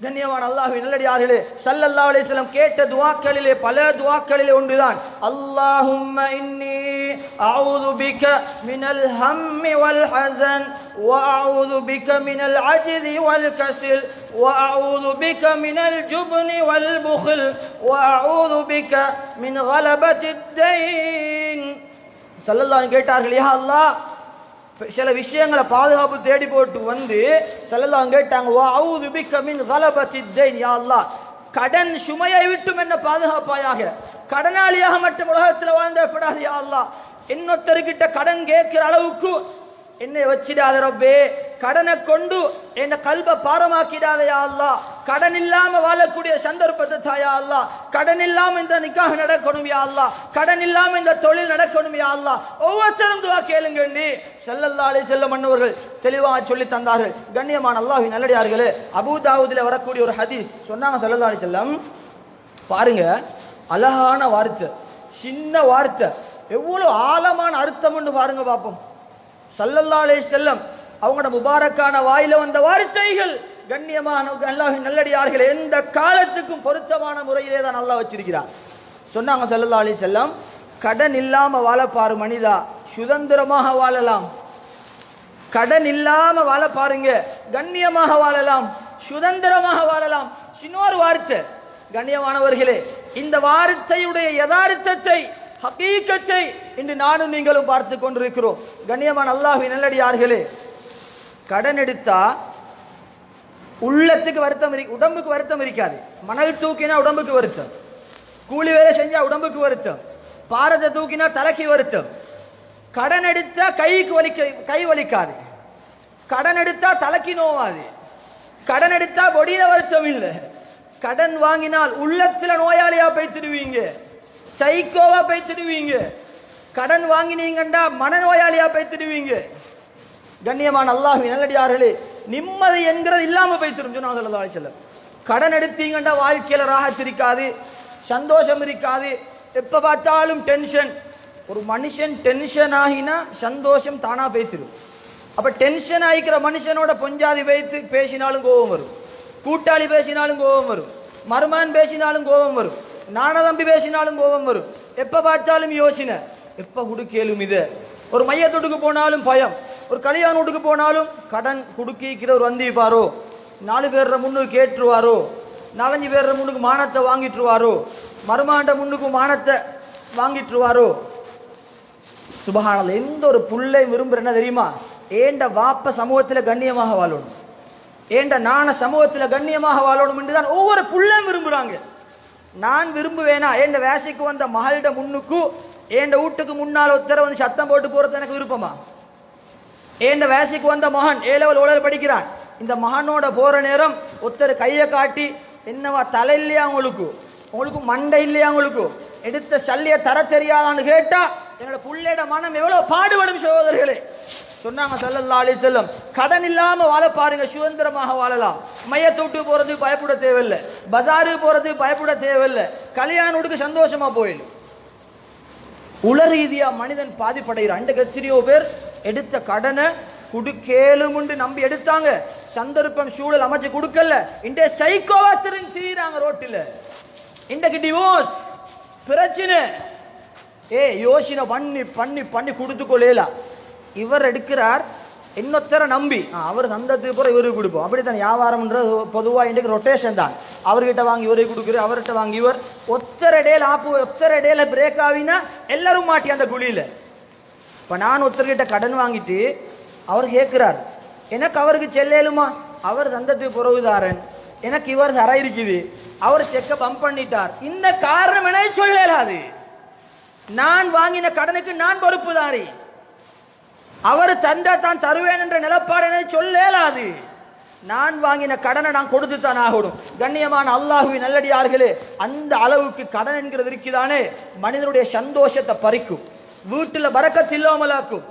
கண்ணியமான அல்லாஹ்வின் நல்லடியார்களே ஸல்லல்லாஹு அலைஹி வஸல்லம் கேட்ட துஆக்களிலே பல துஆக்களிலே ஒன்றுதான் அல்லாஹும்ம இன்னி அஊது பிக மினல் ஹம்மி வல் ஹஸன் وأعوذ بك من العجز والكسل وأعوذ بك من الجبن والبخل وأعوذ بك من غلبة الدين சல்லல்லாஹு கேட்டார்கள் யா அல்லாஹ் சில விஷயங்களை பாதுகாப்பு தேடி போட்டு வந்து செல்லலாம் கேட்டாங்க வா அவுது பிக்க மின் கலபத்தி தெய்ன் யா கடன் சுமையை விட்டும் என்ன பாதுகாப்பாயாக? கடனாளியாக மட்டும் உலகத்தில் வாழ்ந்தப்படாது யா அல்லாஹ்? இன்னொருத்தருக்கிட்ட கடன் கேட்கிற அளவுக்கு என்னை வச்சிடாத ரப்பே. கடனை கொண்டு என்ன கல்ப பாரமாக்கிடாத அல்லா கடன் இல்லாம வாழக்கூடிய சந்தர்ப்பத்தை தாயா அல்லா கடன் இல்லாம இந்த நிக்காக நடக்கணும் யா அல்லா கடன் இல்லாம இந்த தொழில் நடக்கணும் யா அல்லா ஒவ்வொருத்தரும் துவா கேளுங்கண்டி செல்லல்லா ஸல்லல்லாஹு செல்ல மன்னவர்கள் தெளிவாக சொல்லி தந்தார்கள். கண்ணியமான அல்லாஹி நல்லடியார்களே. அபுதாவுதில் வரக்கூடிய ஒரு ஹதீஸ் சொன்னாங்க செல்லல்லா அலைஹி செல்லம் பாருங்க அழகான வார்த்தை. சின்ன வார்த்தை. எவ்வளவு ஆழமான அர்த்தம்னு பாருங்க பார்ப்போம் சல்லல்லாலே செல்லம் அவங்களோட முபாரக்கான வாயில வந்த வார்த்தைகள் கண்ணியமான அல்லாஹின் நல்லடியார்கள் எந்த காலத்துக்கும் பொருத்தமான முறையிலே தான் நல்லா வச்சிருக்கிறான். சொன்னாங்க ஸல்லல்லாஹு அலி செல்லம் கடன் இல்லாம வாழப்பாரு மனிதா சுதந்திரமாக வாழலாம். கடன் இல்லாம வாழ பாருங்க கண்ணியமாக வாழலாம் சுதந்திரமாக வாழலாம். சின்னோர் வார்த்தை கண்ணியமானவர்களே இந்த வார்த்தையுடைய யதார்த்தத்தை ஹக்கீக்கத்தை இன்று நானும் நீங்களும் பார்த்து கொண்டிருக்கிறோம். கண்ணியமான அல்லாஹி நல்லடியார்களே கடன் எடுத்தா உள்ளத்துக்கு வருத்தம் இருக்கு உடம்புக்கு வருத்தம் இருக்காது. மணல் தூக்கினா உடம்புக்கு வருத்தம். கூலி வேலை செஞ்சா உடம்புக்கு வருத்தம். பாரத்தை தூக்கினா தலைக்கு வருத்தம். கடன் எடுத்தா கைக்கு வலிக்க கை வலிக்காது. கடன் எடுத்தா தலைக்கு நோவாது. கடன் எடுத்தா பொடியில வருத்தம் இல்லை. கடன் வாங்கினால் உள்ளத்துல நோயாளியா திருவீங்க சைக்கோவா போய்த்திடுவீங்க கடன் வாங்கினீங்கண்டா மனநோயாளியா போய்த்திடுவீங்க கண்ணியமான அல்லாஹ் நல்லடியார்களே நிம்மதி என்கிறது இல்லாம போய்த்திரும் சொன்னாங்க ஸல்லல்லாஹு கடன் எடுத்தீங்கண்டா வாழ்க்கையில ராகத் இருக்காது சந்தோஷம் இருக்காது. எப்ப பார்த்தாலும் டென்ஷன் ஒரு மனுஷன் டென்ஷன் ஆகினா சந்தோஷம் தானா பேத்திரும் அப்ப டென்ஷன் ஆகிக்கிற மனுஷனோட பொஞ்சாதி பேத்து பேசினாலும் கோபம் வரும். கூட்டாளி பேசினாலும் கோபம் வரும். மருமான் பேசினாலும் கோபம் வரும். நாணதம்பி பேசினாலும் கோபம் வரும். எப்போ பார்த்தாலும் யோசனை. எப்போ கொடுக்கலும் இது. ஒரு மையத்தொட்டுக்கு போனாலும் பயம். ஒரு கல்யாண வீட்டுக்கு போனாலும் கடன் குடுக்கிக்கிறவர் வந்திப்பாரோ நாலு பேர்ற முன்னுக்கு கேட்டுருவாரோ. நாலஞ்சு பேர்ற முன்னுக்கு மானத்தை வாங்கிட்டுருவாரோ. மருமாண்ட முன்னுக்கு மானத்தை வாங்கிட்டுருவாரோ. சுபஹானல்ல எந்த ஒரு புள்ளை விரும்புகிற என்ன தெரியுமா? ஏண்ட வாப்ப சமூகத்தில் கண்ணியமாக வாழணும்? ஏண்ட நான சமூகத்தில் கண்ணியமாக வாழணும் என்று தான் ஒவ்வொரு புள்ளையும் விரும்புகிறாங்க நான் விரும்புவேனா? என் வேசைக்கு வந்த மகளிட முன்னுக்கு ஏண்ட வீட்டுக்கு முன்னால் ஒருத்தர வந்து சத்தம் போட்டு போறது எனக்கு விருப்பமா? என் வேசைக்கு வந்த மகன் ஏ லெவல் படிக்கிறான். இந்த மகனோட போற நேரம் ஒருத்தர் கையை காட்டி என்னவா தலை இல்லையா உங்களுக்கு? உங்களுக்கு மண்டை இல்லையா உங்களுக்கு? எடுத்த சல்லிய தர தெரியாதான்னு கேட்டா என்னோட புள்ளையோட மனம் எவ்வளவு பாடுபடும் சகோதரர்களே? சொன்னாங்க சல்லல்லா அலி செல்லம் கடன் இல்லாம வாழ பாருங்க சுதந்திரமாக வாழலாம். மையத்தொட்டு போறது பயப்பட தேவையில்லை. பஜாரு போறது பயப்பட தேவையில்லை. கல்யாணத்துக்கு சந்தோஷமா போயிடும் உல ரீதியா மனிதன் பாதிப்படைகிறான். இன்றைக்கு எத்தனையோ பேர் எடுத்த கடனை குடுக்கேலுமுண்டு நம்பி எடுத்தாங்க. சந்தர்ப்பம் சூழல் அமைச்சு கொடுக்கல. இன்றைய சைக்கோவா திரும்பி தீராங்க ரோட்டில். இன்றைக்கு டிவோர்ஸ் பிரச்சனை. ஏ யோசனை பண்ணி பண்ணி பண்ணி கொடுத்து கொள்ளலாம் இவர் எடுக்கிறார் இன்னொருத்தரை நம்பி. அவர் சந்தத்துக்கு போற இவருக்கு கொடுப்போம். அப்படித்தான் வியாபாரம்ன்றது பொதுவாக இன்றைக்கு ரொட்டேஷன் தான். அவர்கிட்ட வாங்கி இவருக்கு கொடுக்குற அவர்கிட்ட வாங்கி இவர் ஒத்தர இடையில ஆப்பு ஒத்தர இடையில பிரேக் ஆகினா எல்லாரும் மாட்டி அந்த குழியில். இப்போ நான் ஒருத்தர்கிட்ட கடன் வாங்கிட்டு அவர் கேட்குறார் எனக்கு அவருக்கு செல்லேலுமா? அவர் தந்தத்துக்கு புறவுதாரன் எனக்கு இவர் தர இருக்குது. அவர் செக்க பம்ப் பண்ணிட்டார். இந்த காரணம் என சொல்லலாது. நான் வாங்கின கடனுக்கு நான் பொறுப்புதாரி. அவர் தந்த தான் தருவேன் என்ற நிலப்பாடு என சொல்லலாது நான் வாங்கின கடனை நான் கொடுத்து தான் ஆகணும். கண்ணியமான அல்லாஹுவின் நல்லடியார்களே அந்த அளவுக்கு கடன் என்கிறது இருக்குதானே? மனிதனுடைய சந்தோஷத்தை பறிக்கும். வீட்டுல பறக்கத்து இல்லாமலாக்கும்.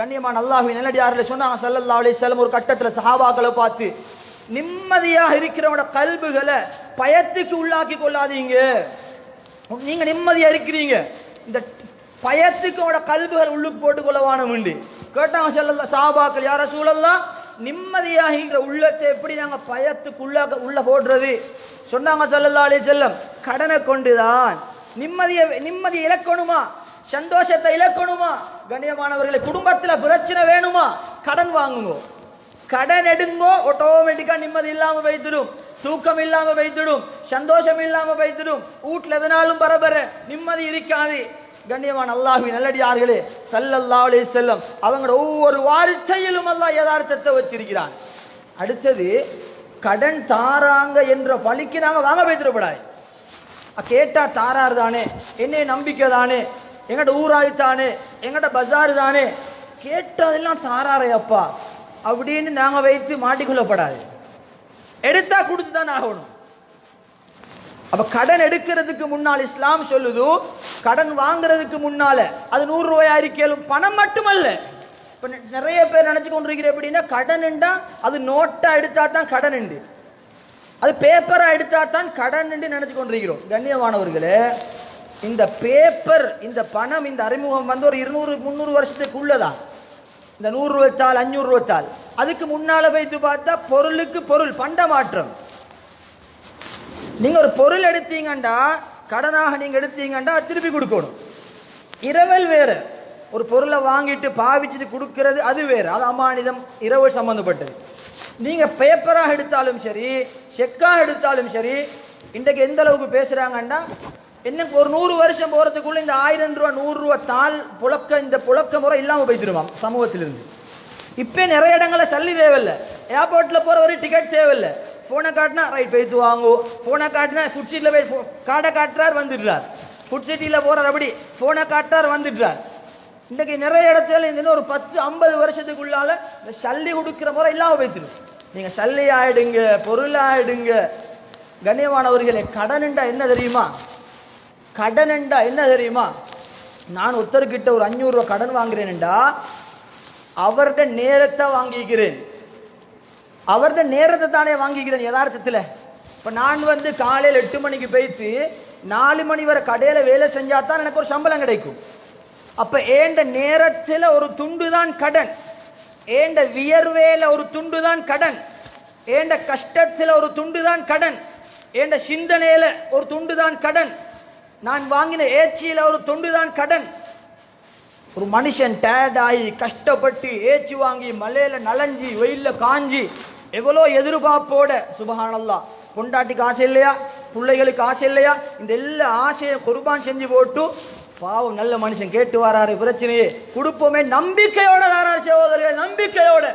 கண்ணியமான அல்லாஹுவின் நல்லடியார்களே சொன்னாங்க சல்லல்லா அலைஹி வஸல்லம் ஒரு கட்டத்துல சஹாபாக்களை பார்த்து நிம்மதியாக இருக்கிறவனோட கல்புகளை பயத்துக்கு உள்ளாக்கி கொள்ளாதீங்க. நீங்க நிம்மதியா இருக்கிறீங்க. இந்த பயத்துக்கு அவனோட கல்புகள் உள்ளுக்கு போட்டு கொள்ளவான உண்டு. கேட்டாங்க செல்ல சாபாக்கள் யார சூழல்லாம் நிம்மதியாகின்ற உள்ளத்தை எப்படி நாங்கள் பயத்துக்குள்ளாக உள்ள போடுறது? சொன்னாங்க சொல்லல்லா அலி செல்லம் கடனை கொண்டுதான். நிம்மதியை நிம்மதியை இழக்கணுமா? சந்தோஷத்தை இழக்கணுமா? கண்ணியமானவர்களை குடும்பத்தில் பிரச்சனை வேணுமா? கடன் வாங்குங்கோ. கடன் எடுங்கோ ஆட்டோமேட்டிக்காக நிம்மதி இல்லாமல் வைத்திடும். தூக்கம் இல்லாமல் வைத்திடும். சந்தோஷம் இல்லாமல் வைத்திடும். வீட்டில் எதனாலும் பரபர நிம்மதி இருக்காது. கண்ணியமான அல்லாஹ்வின் நல்லடியார்களே ஸல்லல்லாஹு அலைஹி செல்லம் அவங்களோட ஒவ்வொரு வார்த்தையிலும் அல்லாஹ் யதார்த்தத்தை வச்சிருக்கிறான். அடுத்தது கடன் தாராங்க என்ற பழிக்கு நாங்கள் வாங்க வைத்திடப்படாது கேட்டா தாரார் தானே என்னை நம்பிக்கை தானே எங்கட ஊராய் தானே எங்கட பஜார் தானே கேட்டதெல்லாம் தாராரே அப்பா அப்படின்னு நாங்கள் வைத்து மாட்டிக்கொள்ளப்படாது. எடுத்தா கொடுத்து தான் ஆகணும். அப்ப கடன் எடுக்கிறதுக்கு முன்னால் இஸ்லாம் சொல்லுது கடன் வாங்குறதுக்கு முன்னால. அது நூறு ரூபாய் அறிக்கையிலும் பணம் மட்டுமல்ல. இப்ப நிறைய பேர் நினைச்சு கொண்டிருக்கிற எப்படின்னா கடன்ண்டா அது நோட்டா எடுத்தா தான் கடன் உண்டு. அது பேப்பரா எடுத்தா தான் கடன் நினைச்சு கொண்டிருக்கிறோம். கண்ணியமானவர்களே இந்த பேப்பர் இந்த பணம் இந்த அறிமுகம் வந்து ஒரு இருநூறு முந்நூறு வருஷத்துக்குள்ளதான். இந்த நூறு ரூபாய்த்தாள் அஞ்சூறு ரூபாய்த்தாள். அதுக்கு முன்னால வைத்து பார்த்தா பொருளுக்கு பொருள் பண்ட நீங்கள் ஒரு பொருள் எடுத்தீங்கண்டா கடனாக நீங்கள் எடுத்தீங்கண்டா திருப்பி கொடுக்கணும். இரவல் வேறு. ஒரு பொருளை வாங்கிட்டு பாவிச்சுட்டு கொடுக்கறது அது வேறு. அது அமானிதம் இரவல் சம்மந்தப்பட்டது நீங்கள் பேப்பராக எடுத்தாலும் சரி செக்காக எடுத்தாலும் சரி இன்றைக்கு எந்த அளவுக்கு பேசுறாங்கன்னா இன்னும் ஒரு நூறு வருஷம் போகிறதுக்குள்ளே இந்த ஆயிரம் ரூபா நூறுரூவா தாள் புழக்க இந்த புழக்க முறை இல்லாமல் போய்த்திருவான் சமூகத்திலிருந்து. இப்போ நிறைய இடங்களில் சல்லி தேவையில்லை. ஏர்போர்ட்டில் போகிற வரையும் டிக்கெட் தேவையில்லை. போனை காட்டினா ரைட் போய்த்து வாங்கோ. போனை காட்டினா ஃபுட் சீட்டில் போய் pho- கார்டை காட்டுறார் வந்துடுறார். ஃபுட் சிட்டியில் போகிறார் அப்படி ஃபோனை காட்டுறார் வந்துடுறார். இன்றைக்கு நிறைய இடத்துல இந்த இன்னும் ஒரு பத்து ஐம்பது வருஷத்துக்குள்ளால இந்த சல்லி கொடுக்குற முறை இல்லாமல் போய்த்திடும் நீங்கள் சல்லி ஆயிடுங்க பொருள் ஆயிடுங்க. கண்ணியமானவர்களே கடனுண்டா என்ன தெரியுமா? கடனுண்டா என்ன தெரியுமா? நான் ஒருத்தர்கிட்ட ஒரு அஞ்சூறுரூவா கடன் வாங்குறேன்டா அவர்கிட்ட நேரத்தை வாங்கிக்கிறேன். அவர்கிட்ட நேரத்தை தானே வாங்கிக்கிறேன் யதார்த்தத்தில். இப்போ நான் வந்து காலையில் எட்டு மணிக்கு போயிட்டு நாலு மணி வரை கடையில் வேலை செஞ்சால் தான் எனக்கு ஒரு சம்பளம் கிடைக்கும். அப்போ ஏண்ட நேரத்தில் ஒரு துண்டு தான் கடன். ஏண்ட வியர்வேல ஒரு துண்டு தான் கடன். ஏண்ட கஷ்டத்தில் ஒரு துண்டு தான் கடன். ஏண்ட சிந்தனையில் ஒரு துண்டு தான் கடன். நான் வாங்கின ஏச்சியில் ஒரு துண்டு தான் கடன். ஒரு மனுஷன் டயர்ட் ஆகி கஷ்டப்பட்டு ஏச்சு வாங்கி மலையில் நலஞ்சி வெயிலில் காஞ்சி எவ்வளோ எதிர்பார்ப்போட சுபஹானல்லா பொண்டாட்டிக்கு ஆசை இல்லையா? பிள்ளைகளுக்கு ஆசை இல்லையா? இந்த எல்லா ஆசையை குர்பான் செஞ்சு போட்டு பாவம் நல்ல மனுஷன் கேட்டு வராரு பிரச்சனையே. கொடுப்போமே நம்பிக்கையோட வராரு சகோதரர்கள் நம்பிக்கையோட.